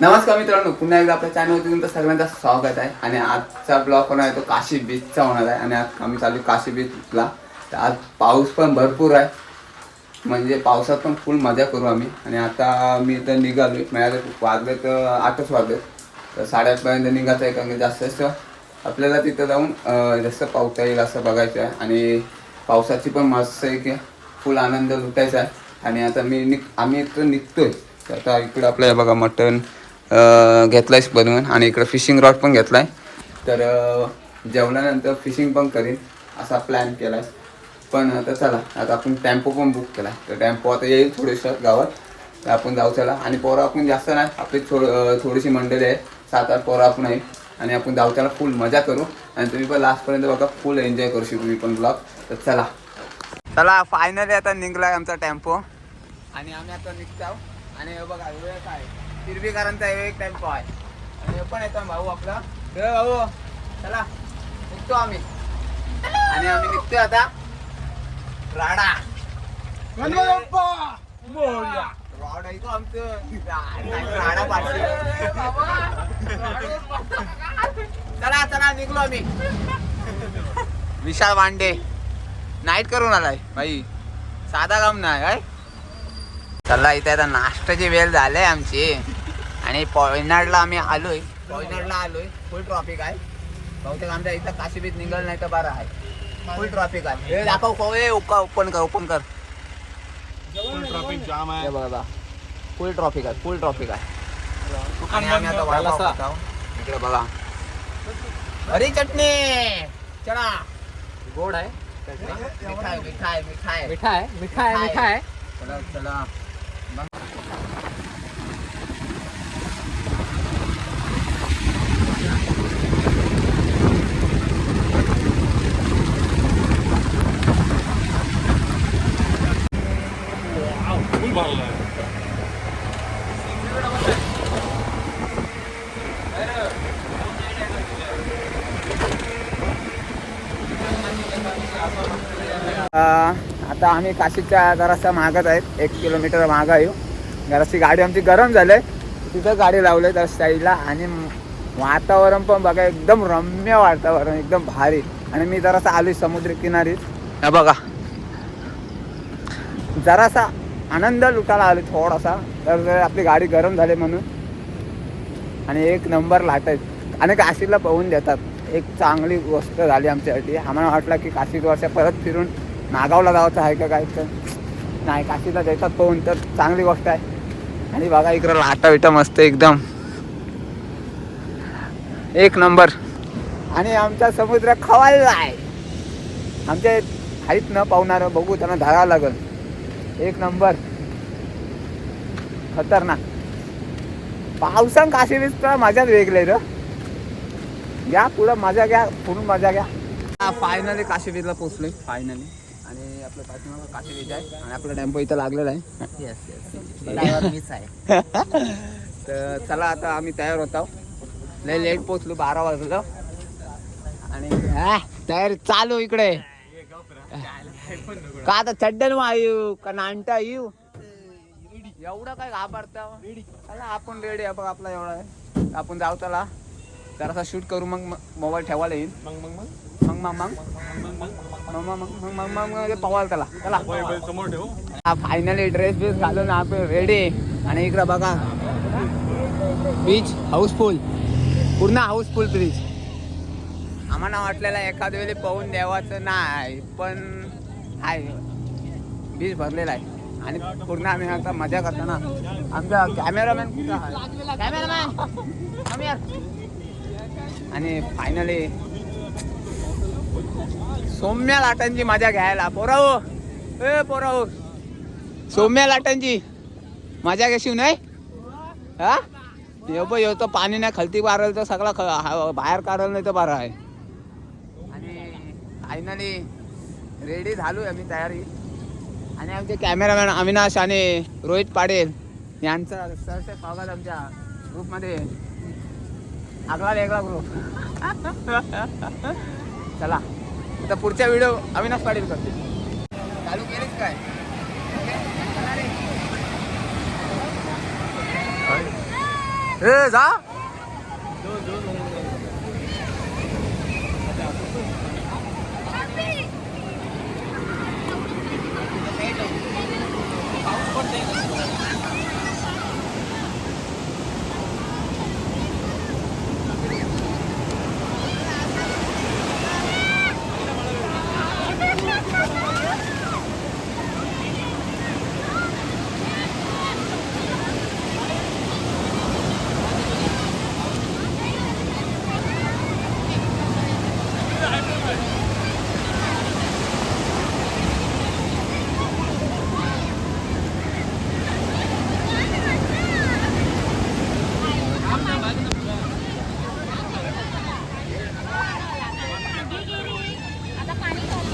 नमस्कार मित्रांनो पुन्हा एकदा आपल्या चॅनलवरती तुमचं सगळ्यांचं स्वागत आहे. आणि आजचा ब्लॉग होणार आहे तो काशी बीचचा होणार आहे. आणि आज आम्ही चालू काशी बीचला तर आज पाऊस पण भरपूर आहे. म्हणजे पावसात पण फुल मजा करू आम्ही. आणि आता मी इथं निघालो माझ्या वाजले तर आठच वाजले. तर साडेआठपर्यंत निघायचं आहे कारण की जास्त जास्त आपल्याला तिथं जाऊन जास्त पावता येईल असं बघायचं आहे. आणि पावसाची पण मस्त आहे की फुल आनंद लुटायचा. आहे आणि आता मी निघ आम्ही इथं निघतोय. तर आता इकडं आपलं हे बघा मटण घेतलं आहेस बनवून आणि इकडं फिशिंग रॉड पण घेतला आहे तर जेवल्यानंतर फिशिंग पण करीन असा प्लॅन केला आहे पण आता चला आता आपण टेम्पो पण बुक केला. आहे तर टेम्पो आता येईल थोडेशा गावात. तर आपण जाऊ चला. आणि पोरं आपण जास्त नाही आपली थोड थोडीशी मंडळी आहे. सात आठ पोरं आपण आहे. आणि आपण जाऊ त्याला फुल मजा करू. आणि तुम्ही पण लास्टपर्यंत बघा फुल एन्जॉय करू शकतो तुम्ही पण ब्लॉग तर चला. चला फायनली आता निघलाय आमचा टेम्पो आणि आम्ही आता निघतो. आणि हे बघा वेळ काय? हिरवीकरांचा एक टेम्पो आहे. आणि हे पण येतो भाऊ आपला. हे भाऊ चला. निघतो आम्ही. आणि आम्ही निघतोय आता. राडा. राडा आमचं. राडा पाडते चला चला निघलो आम्ही. विशाल वांडे. नाईट करून आलाय भाई साधा काम नाही काय चला इथे आता नाश्त्याची वेळ झाली आहे आमची. आणि पॉयनाडला आम्ही आलोय. पॉयनाडला आलोय. फुल ट्रॉफिक आहे. बहुतेक आमच्या इथं काशीबीत निघल नाही तर बरं आहे. फुल ट्रॉफिक आहे. हे दाखव को ए ओपन कर ओपन कर. फुल ट्रॅफिक जाम आहे. हे बघा फुल ट्रॉफिक आहे फुल ट्रॉफिक आहे. इकडे बघा. हरी चटनी चना गोड आहे मिठा आहे मिठा आहे मिठा आहे मिठा आहे मिठा आहे मिठा आहे चला चला Wow, full bottle. आता आम्ही काशीच्या जरासा मागत आहेत. एक किलोमीटर मागं आहे. जराशी गाडी आमची गरम झाली. तिथं गाडी लावली त्या साईडला आणि वातावरण पण बघा एकदम रम्य वातावरण एकदम भारी. आणि मी जरासा आलोय समुद्र किनारीत. हे बघा. जरासा आनंद लुटायला आलो थोडासा. तर आपली गाडी गरम झाली म्हणून. आणि एक नंबर लाट आहेत आणि काशीला पाहून देतात. एक चांगली गोष्ट झाली आमच्यासाठी. आम्हाला वाटलं की काशीत वर्ष परत फिरून नागावला जायचं आहे का काय? तर नाही काशीला देतात पाहून तर चांगली गोष्ट आहे. आणि बघा इकडं लाटा बिटा मस्त एकदम. एक नंबर. आणि आमचा समुद्र खवायला आहे. आमच्या आहेत न पावणार बघू त्यांना धरावं लागल. एक नंबर. खतरनाक. पावसान काशी तर मजाच वेगळे र. घ्या पुढं मजा घ्या पुढून मजा घ्या. फायनली काशी बीचला पोचलोय फायनली आणि आपलं पाठीमागं आहे आणि आपला टेम्पो इथं लागलेला आहे. मीच आहे. तर चला आता आम्ही तयार होत आहोत. लय लेट पोचलो बारा वाजलं. आणि हा, तयारी चालू इकडे. का आता चड्डन येऊ का नांटा येऊ एवढं काय घाबरता चला आपण रेडी आहे बघ आपला एवढा आहे. आपण जाऊ त्याला जरासा शूट करू मग मोबाईल ठेवायला येईल. मग मग मग? मग मग मग? मग मग मग मग मग मग पवाल त्याला चला समोर ठेवू फायनली ड्रेस बीस घालून आपण रेडी आणि इकडं बघा बीच हाऊसफुल पूर्ण हाऊसफुल ब्रिज आम्हाला वाटलेला एखाद्या वेळी पाहून द्यावाचं नाही पण आहे बीच भरलेला आहे आणि पूर्ण आम्ही आता मजा करतो ना आमचा कॅमेरामॅन कॅमेरामॅन आणि फायनली सौम्या लाटांची मजा घ्यायला. पोराओ ए पोराव. सौम्या लाटांची मजा घेशील नाही? हा? येऊ पण येतो पाणी नाही खालती बारल तर सगळा ख- बाहेर काढल नाही तर बरं आहे. आणि फायनली रेडी झालो आम्ही तयारी. आणि आमचे कॅमेरामॅन अविनाश आणि रोहित पाडेल यांचा सरसे स्वागत आमच्या ग्रुपमध्ये. आगळा वेगळा ग्रुप चला. तर पुढचा व्हिडिओ अविनाश पाटील करते चालू केलीस काय? ए जा. पाऊस पडते पाणी चालू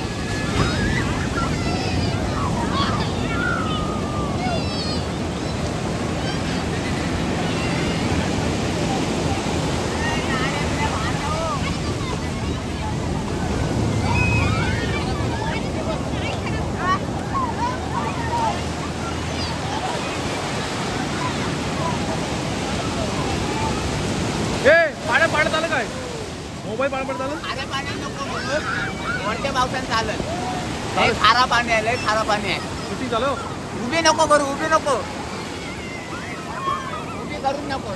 ए पाण्यात पाण्यात आलं काय? मोबाईल पाण्यात पडत आलं अरे पाणी नको म्हणून वरच्या पावसानं चालत लय खारा पाणी आहे लय खारा पाणी आहे. किती झालं? उभी नको करू उभी नको. उभी करून नको.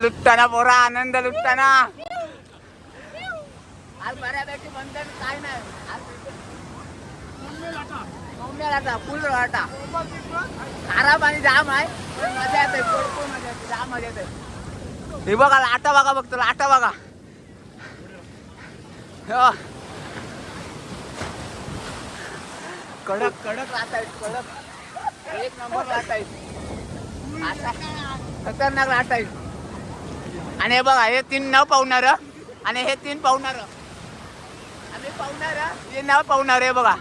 लुटताना पोरा आनंद लुटताना. आज बऱ्यापैकी म्हणतात काय नाही. फुल लाटा खारा पाणी जाम आहे. मजा येते भरपूर मजा येते जाम मजा येते हे बघा लाटा बघा बघतो लाटा बघा. कडक कडक. लाटा आहेत कडक. एक नंबर असा खतरनाक लाटा आहेत आणि हे बघा हे तीन न पावणार आणि हे तीन पावणार. आम्ही पावणार हे न पावणार हे बघा.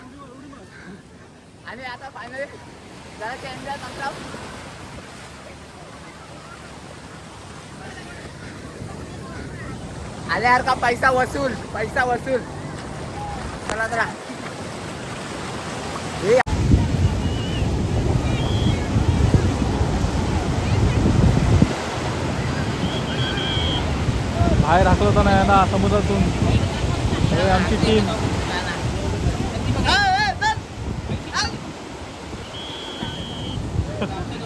आणि आता फायनली जरा एन्जॉय करता का? पैसा वसूल पैसा वसूल. चला चला बाहेर हाकलं होतं ना समुद्रातून. हे आमची टीम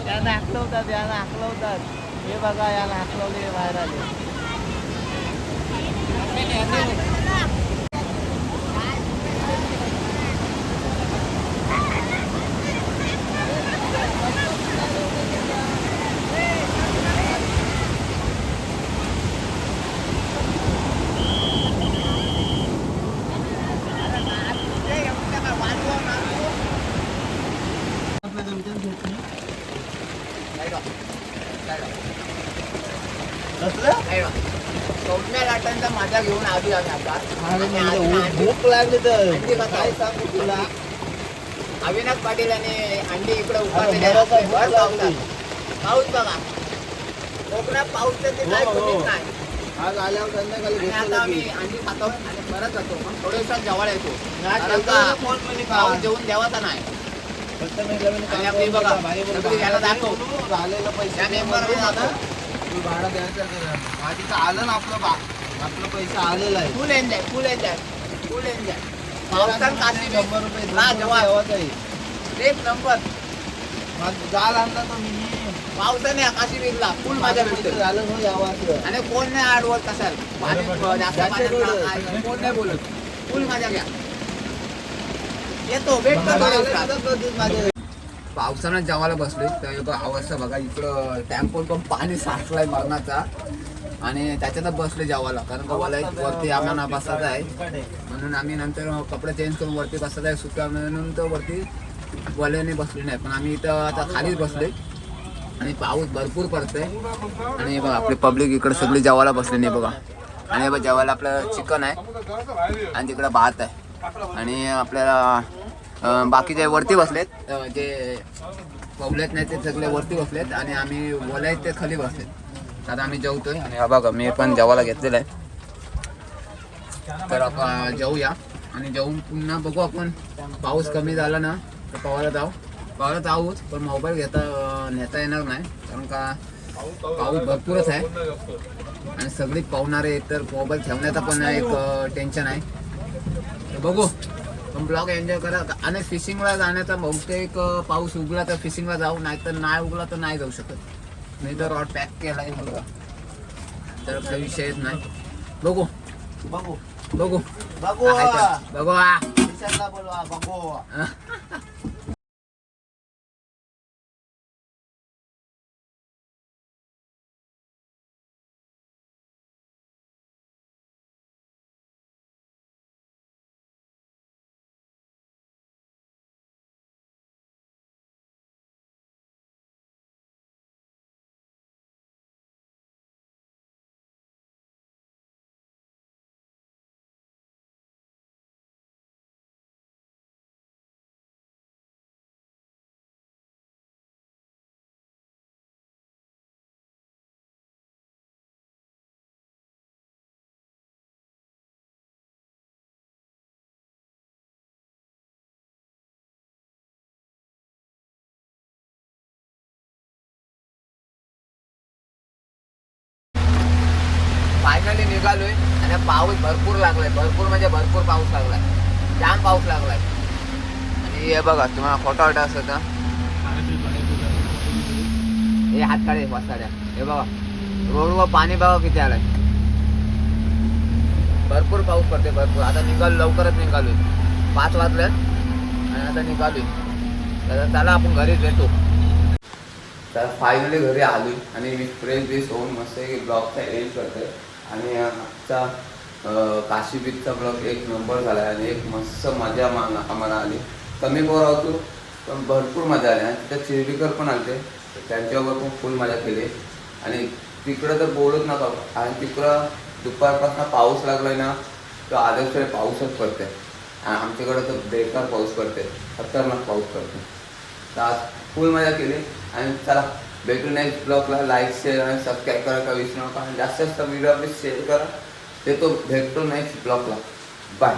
याला हाकलवतात याला हाकलवतात. हे बघा याला हाकलवले बाहेर आले. भूक लागली तर अंडी खाता. काय सांगू तुला अविनाश पाटील आणि अंडी इकडे उभारलेले आहेत. भर. पावसात. पाऊस बघा कोकणात पाऊस तर ते काय हो, हो. कमीच नाही आज आल्यावर संध्याकाळी आणि आता घेतलं आम्ही. अंडी खातो आणि परत जातो मग थोड्या दिवसात जवळ येतो कारण का पाऊस. जेवून देवाचा नाही फक्त मी नवीन काम आणि आपली करून बघा, दिला. भाई बोलला, सगळी घ्यायला भाडं दाखव. झालेलं पैसे त्या. तू द्यायचं आलं ना आपलं बा आपलं पैसे आलेलं आहे. Full enjoy full enjoy full enjoy. पावसात काशी शंभर रुपये हा, दोनशे जेव्हा. आहे. एक नंबर. माझं जाल आणला तो मी. पावसाने आकाशी विरला फुल भेटते. झालं हो. आणि कोण नाही आडवत. काय, कोण नाही बोलत. फुल मजा घ्या. येतो भेटतो माझ्या पावसानं जेवायला बसलोय. तर एक अवस्था बघा इकडं टॅम्पोन पण पाणी साचलाय मरणाचा. आणि त्याच्यातच बसले जेवायला. कारण एक वरती आम्हाला बसायचं आहे. म्हणून आम्ही नंतर कपडे चेंज करून वरती बसायचं आहे. सुट्ट्या म्हणून तर वरती वल्याने बसले नाही पण आम्ही इथं आता खालीच बसले आणि पाऊस भरपूर पडतोय. आणि बघा आपली पब्लिक इकडे सगळी जेवायला बसली नाही बघा. आणि बघा जेवायला आपलं चिकन आहे. आणि तिकडं भात आहे. आणि आपल्याला बाकीचे वरती बसलेत जे पवलेत नाही ते सगळे वरती बसलेत. आणि आम्ही बोलायत ते खाली बसलेत. आता आम्ही जेवतोय आणि हा बघा मी पण जेवायला घेतलेलं आहे. तर आपण जेवूया आणि जेवून पुन्हा बघू आपण. पाऊस कमी झाला ना तर पवायला जाऊ पवायला जाऊच पण मोबाईल घेता नेता येणार नाही. कारण का पाऊस भरपूरच आहे. आणि सगळी पाहुणारे तर मोबाईल ठेवण्याचा पण एक टेन्शन आहे. तर बघू. पण ब्लॉग एन्जॉय करा. आणि फिशिंगला जाण्याचा बहुतेक पाऊस उगला तर फिशिंगला जाऊ नाही तर नाही उगला तर नाही जाऊ शकत. मी तर रॉड पॅक केला आहे बघा तर काही विषय येत नाही. बघू. बघू. बघू. बघू. बघू बोलवा बघू. निघालोय आणि पाऊस भरपूर लागलाय. भरपूर म्हणजे भरपूर पाऊस लागलाय. जाम पाऊस लागलाय. आणि हे बघा तुम्हाला खोटा वाटा असत ना हे हात काढे वासाड्या हे बघा रोडवर पाणी बघा किती आलाय. भरपूर पाऊस पडते भरपूर. आता निघालो लवकरच निघालोय. पाच वाजल्यात आणि आता निघालोय. तर चला आपण घरीच भेटू. तर फायनली घरी आलोय आणि मी फ्रेश बीस होऊन मस्त ब्लॉगचा एंड करतोय. आणि आजचा काशीबीतचा काशी बीचचा ब्लॉग एक नंबर झाला आणि एक मस्त मजा मना आम्हाला आली. कमी बोर होतो पण भरपूर मजा आली. आणि तिथं चिरबीकर पण आले त्यांच्यावर पण फुल मजा केली. आणि तिकडं तर बोलत नका. आणि तिकडं दुपारपासून पाऊस लागलाय ना तर आजच पाऊसच पडते आणि आमच्याकडं तर बेकार पाऊस पडते खतरनाक पाऊस पडते तर आज फुल मजा केली. आणि चला भेटू नेक्स्ट ब्लॉगला लाईक शेअर आणि सबस्क्राईब करा का विसरू नका. आणि जास्तीत जास्त व्हिडिओ आपली शेअर करा. ते तो भेटतो नेक्स्ट ब्लॉगला बाय